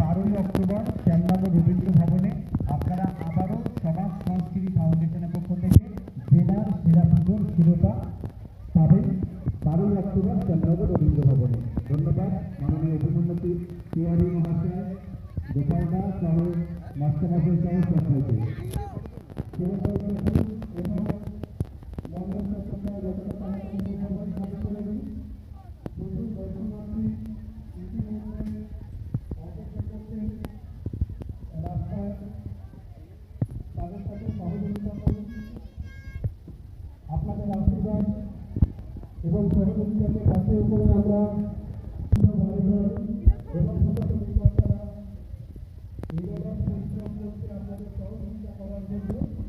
বারোই অক্টোবর নম্বর রবীন্দ্র ভবনে আপনারা আবারও সমাজ সংস্কৃতি ফাউন্ডেশনের পক্ষ থেকে জেলার সেরা পুজোর শিরোপা পাবেন বারোই অক্টোবর নম্বর রবীন্দ্র ভবনে। ধন্যবাদ। মাননীয় উপমন্ত্রী তিওয়ারি মহাশয় গোপাল দাস সহ মাস্টার সহ সকলকে এবং সহযোগিতাকে কাছে করে আমরা এবং নিজেরা পরিশ্রম করতে আপনাদের সহযোগিতা করার জন্য